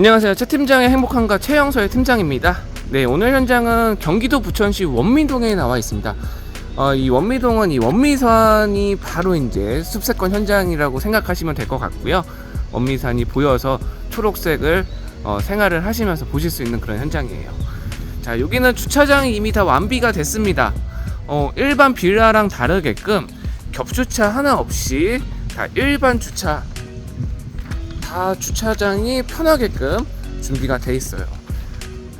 안녕하세요. 최 팀장의 행복한가 최영서의 팀장입니다. 네, 오늘 현장은 경기도 부천시 원미동에 나와 있습니다. 어, 이 원미동은 이 원미산이 바로 이제 숲세권 현장이라고 생각하시면 될 것 같고요. 원미산이 보여서 초록색을 어, 생활을 하시면서 보실 수 있는 그런 현장이에요. 자, 여기는 주차장이 이미 다 완비가 됐습니다. 어, 일반 빌라랑 다르게끔 겹주차 하나 없이 다 일반 주차 다 주차장이 편하게끔 준비가 돼 있어요.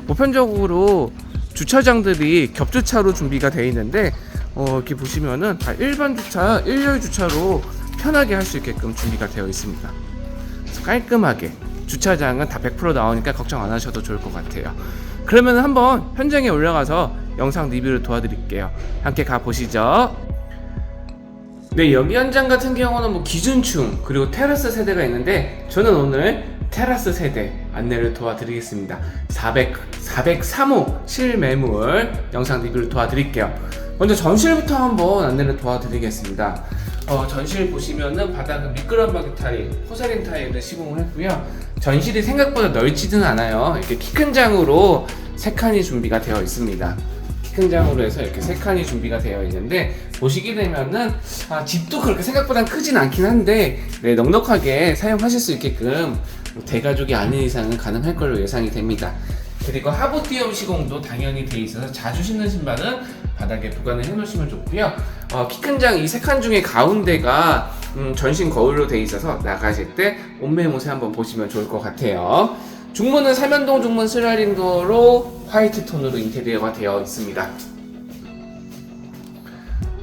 보편적으로 주차장들이 겹주차로 준비가 돼 있는데 어, 이렇게 보시면은 다 일반 주차, 일렬 주차로 편하게 할 수 있게끔 준비가 되어 있습니다. 깔끔하게 주차장은 다 100% 나오니까 걱정 안 하셔도 좋을 것 같아요. 그러면 한번 현장에 올라가서 영상 리뷰를 도와드릴게요. 함께 가 보시죠. 네, 여기 현장 같은 경우는 뭐 기준층 그리고 테라스 세대가 있는데 저는 오늘 테라스 세대 안내를 도와드리겠습니다. 400 403호 실매물 영상 리뷰를 도와드릴게요. 먼저 전실부터 한번 안내를 도와드리겠습니다. 어, 전실 보시면은 바닥은 미끄럼바기 타일, 포세린 타일을 시공을 했고요. 전실이 생각보다 넓지는 않아요. 이렇게 키 큰 장으로 세 칸이 준비가 되어 있습니다. 큰 장으로 해서 이렇게 세 칸이 준비가 되어 있는데 보시게 되면은 아, 집도 그렇게 생각보다 크진 않긴 한데 네, 넉넉하게 사용하실 수 있게끔 대가족이 아닌 이상은 가능할 걸로 예상이 됩니다. 그리고 하부 띄엄 시공도 당연히 돼 있어서 자주 신는 신발은 바닥에 보관을 해 놓으시면 좋고요. 어, 키큰 장이 세 칸 중에 가운데가 음, 전신 거울로 돼 있어서 나가실 때 옷매모세 한번 보시면 좋을 것 같아요. 중문은 삼연동 중문 슬라이딩도로 화이트 톤으로 인테리어가 되어 있습니다.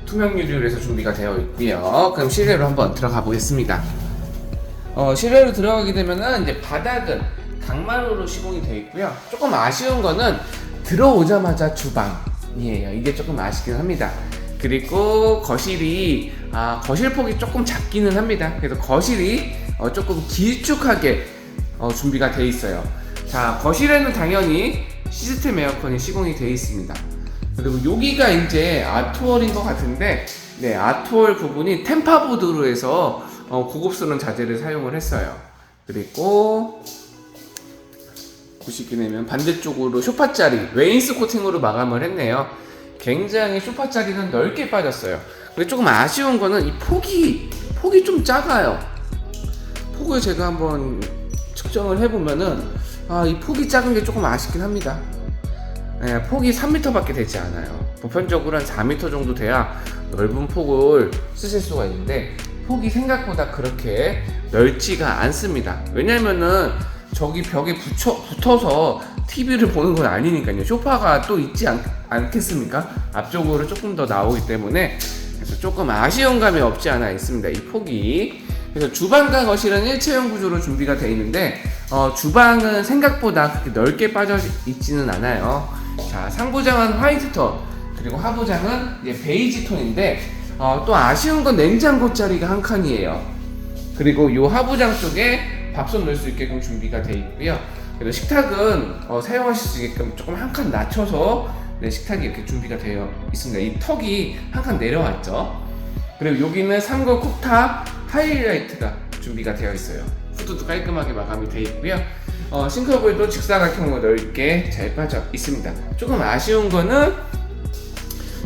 투명 유리로 준비가 되어 있고요. 그럼 실내로 한번 들어가 보겠습니다. 어, 실내로 들어가게 되면은 이제 바닥은 강마루로 시공이 되어 있고요. 조금 아쉬운 거는 들어오자마자 주방이에요. 이게 조금 아쉽긴 합니다. 그리고 거실이 아, 거실 폭이 조금 작기는 합니다. 그래서 거실이 어, 조금 길쭉하게 어, 준비가 되어 있어요. 자, 거실에는 당연히 시스템 에어컨이 시공이 되어 있습니다. 그리고 여기가 이제 아트월인 것 같은데, 네, 아트월 부분이 템파보드로 해서 어, 고급스러운 자재를 사용을 했어요. 그리고 보시게 되면 반대쪽으로 쇼파짜리 웨인스 코팅으로 마감을 했네요. 굉장히 쇼파짜리는 넓게 빠졌어요. 근데 조금 아쉬운 거는 이 폭이 폭이 좀 작아요. 폭을 제가 한번 측정을 해보면은 아, 이 폭이 작은 게 조금 아쉽긴 합니다. 네, 폭이 3m밖에 되지 않아요. 보편적으로 한 4m 정도 돼야 넓은 폭을 쓰실 수가 있는데 폭이 생각보다 그렇게 넓지가 않습니다. 왜냐면은 저기 벽에 붙여, 붙어서 TV를 보는 건 아니니까요. 소파가 또 있지 않, 않겠습니까? 앞쪽으로 조금 더 나오기 때문에 그래서 조금 아쉬운 감이 없지 않아 있습니다. 이 폭이. 그래서 주방과 거실은 일체형 구조로 준비가 되어 있는데 어, 주방은 생각보다 그렇게 넓게 빠져 있지는 않아요. 자 상부장은 화이트 톤 그리고 하부장은 이제 베이지 톤인데 어, 또 아쉬운 건 냉장고 자리가 한 칸이에요. 그리고 요 하부장 쪽에 밥솥 넣을 수 있게끔 준비가 되어 있고요. 그리고 식탁은 어, 사용하실 수 있게끔 조금 한 칸 낮춰서 네, 식탁이 이렇게 준비가 되어 있습니다. 이 턱이 한 칸 내려왔죠. 그리고 여기는 3구 쿡탑 하이라이트가 준비가 되어 있어요. 후드도 깔끔하게 마감이 되어 있고요. 어, 싱크볼도 직사각형으로 넓게 잘 빠져 있습니다. 조금 아쉬운 거는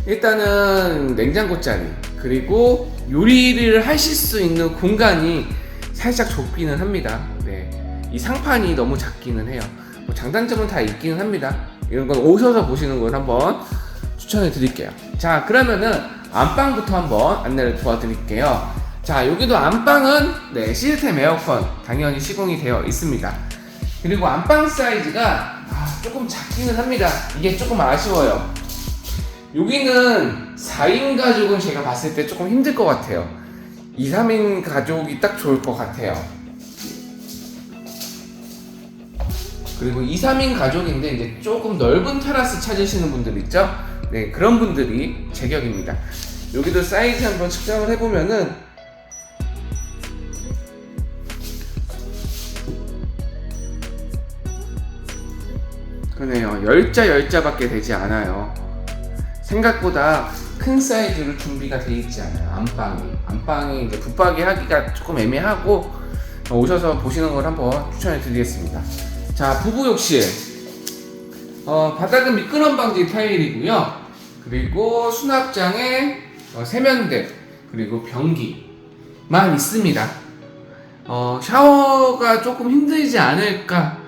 일단은 냉장고 자리 그리고 요리를 하실 수 있는 공간이 살짝 좁기는 합니다. 네, 이 상판이 너무 작기는 해요. 뭐 장단점은 다 있기는 합니다. 이런 건 오셔서 보시는 걸 한번 추천해 드릴게요. 자, 그러면은 안방부터 한번 안내를 도와드릴게요. 자, 여기도 안방은 네, 시스템 에어컨 당연히 시공이 되어 있습니다. 그리고 안방 사이즈가 아, 조금 작기는 합니다. 이게 조금 아쉬워요. 여기는 4인 가족은 제가 봤을 때 조금 힘들 것 같아요. 2, 3인 가족이 딱 좋을 것 같아요. 그리고 2, 3인 가족인데 이제 조금 넓은 테라스 찾으시는 분들 있죠? 네, 그런 분들이 제격입니다. 여기도 사이즈 한번 측정을 해보면은 그러네요. 열자 열자밖에 되지 않아요. 생각보다 큰 사이즈로 준비가 되어 있지 않아요. 안방이 안방이 이제 붙박이 하기가 조금 애매하고 오셔서 보시는 걸 한번 추천해 드리겠습니다. 자, 부부 욕실. 어, 바닥은 미끄럼 방지 타일이고요. 그리고 수납장에 어, 세면대 그리고 변기만 있습니다. 어, 샤워가 조금 힘들지 않을까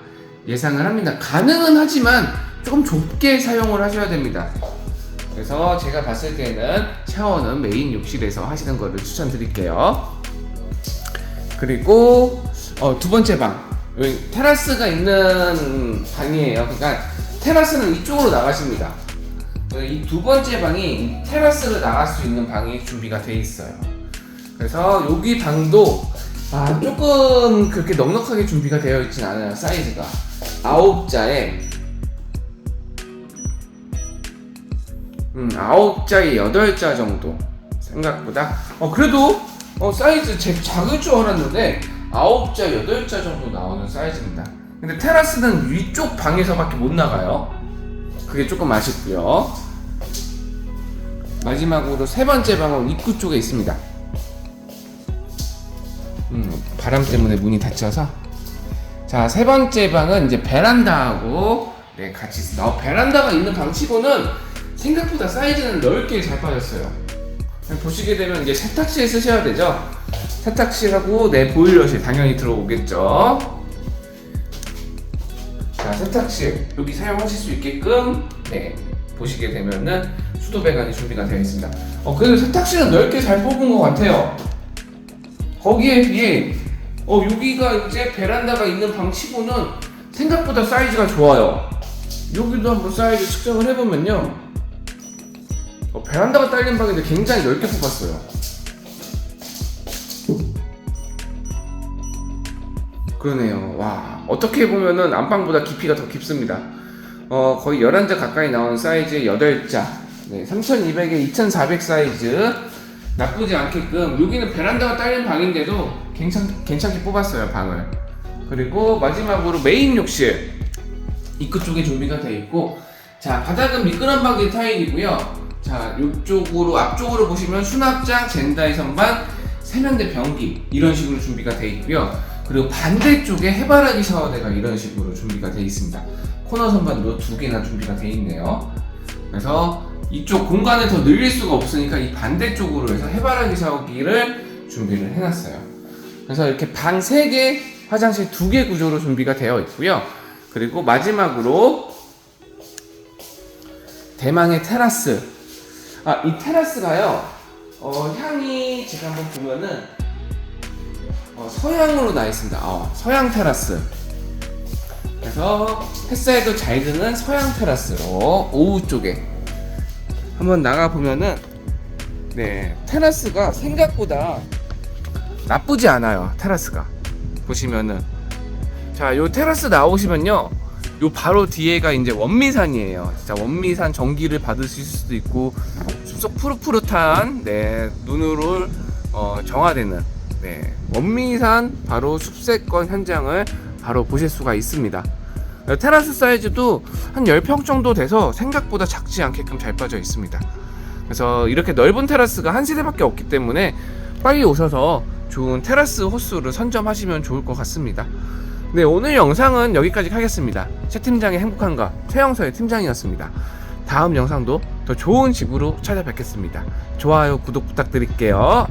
예상을 합니다. 가능은 하지만 조금 좁게 사용을 하셔야 됩니다. 그래서 제가 봤을 때는 샤워는 메인 욕실에서 하시는 거를 추천드릴게요. 그리고 어, 두 번째 방 여기 테라스가 있는 방이에요. 그러니까 테라스는 이쪽으로 나가십니다. 이 두 번째 방이 테라스로 나갈 수 있는 방이 준비가 돼 있어요. 그래서 여기 방도 아, 조금 그렇게 넉넉하게 준비가 되어 있진 않아요. 사이즈가 아홉 자에 음 아홉 자에 여덟 자 정도 생각보다 어 그래도 어 사이즈 제 작을 줄 알았는데 아홉 자 여덟 자 정도 나오는 사이즈입니다. 근데 테라스는 위쪽 방에서밖에 못 나가요. 그게 조금 아쉽고요. 마지막으로 세 번째 방은 입구 쪽에 있습니다. 음, 바람 때문에 문이 닫혀서. 자, 세 번째 방은 이제 베란다하고 네, 같이 있습니다. 어, 베란다가 있는 방치고는 생각보다 사이즈는 넓게 잘 빠졌어요. 보시게 되면 이제 세탁실 쓰셔야 되죠. 세탁실하고 네, 보일러실 당연히 들어오겠죠. 자, 세탁실 여기 사용하실 수 있게끔 네, 보시게 되면은 수도 배관이 준비가 되어 있습니다. 어, 그래도 세탁실은 넓게 잘 뽑은 것 같아요. 거기에 비해 어 여기가 이제 베란다가 있는 방 치고는 생각보다 사이즈가 좋아요. 여기도 한번 사이즈 측정을 해보면요. 어, 베란다가 딸린 방인데 굉장히 넓게 뽑았어요. 그러네요. 와 어떻게 보면은 안방보다 깊이가 더 깊습니다. 어 거의 11자 가까이 나온 사이즈의 8자. 네, 3200에 2400 사이즈. 나쁘지 않게끔 여기는 베란다가 딸린 방인데도 괜찮, 괜찮게 뽑았어요 방을. 그리고 마지막으로 메인 욕실. 입구 쪽에 준비가 되어 있고 자 바닥은 미끄럼 방지 타일이고요. 자 이쪽으로 앞쪽으로 보시면 수납장 젠다이 선반 세면대 변기 이런 식으로 준비가 되어 있고요. 그리고 반대쪽에 해바라기 샤워대가 이런 식으로 준비가 되어 있습니다. 코너 선반도 두 개나 준비가 되어 있네요. 그래서 이쪽 공간을 더 늘릴 수가 없으니까 이 반대쪽으로 해서 해바라기 샤워기를 준비를 해놨어요. 그래서 이렇게 방 3개, 화장실 2개 구조로 준비가 되어 있고요. 그리고 마지막으로 대망의 테라스. 아, 이 테라스가요. 어, 향이 제가 한번 보면은 어, 서양으로 나 있습니다. 어, 서양 테라스. 그래서 햇살도 잘 드는 서양 테라스로 오후 쪽에 한번 나가 보면은 네 테라스가 생각보다 나쁘지 않아요 테라스가. 보시면은. 자요 테라스 나오시면요. 요 바로 뒤에가 이제 원미산이에요. 진짜 원미산 전기를 받으실 수도 있고 숲속 푸릇푸릇한 네 눈으로 어, 정화되는 네 원미산 바로 숲세권 현장을 바로 보실 수가 있습니다 테라스 사이즈도 한 10평 정도 돼서 생각보다 작지 않게끔 잘 빠져 있습니다. 그래서 이렇게 넓은 테라스가 한 세대밖에 없기 때문에 빨리 오셔서 좋은 테라스 호수를 선점하시면 좋을 것 같습니다. 네, 오늘 영상은 여기까지 하겠습니다. 최 팀장의 행복한가 최영서의 팀장이었습니다. 다음 영상도 더 좋은 집으로 찾아뵙겠습니다. 좋아요, 구독 부탁드릴게요.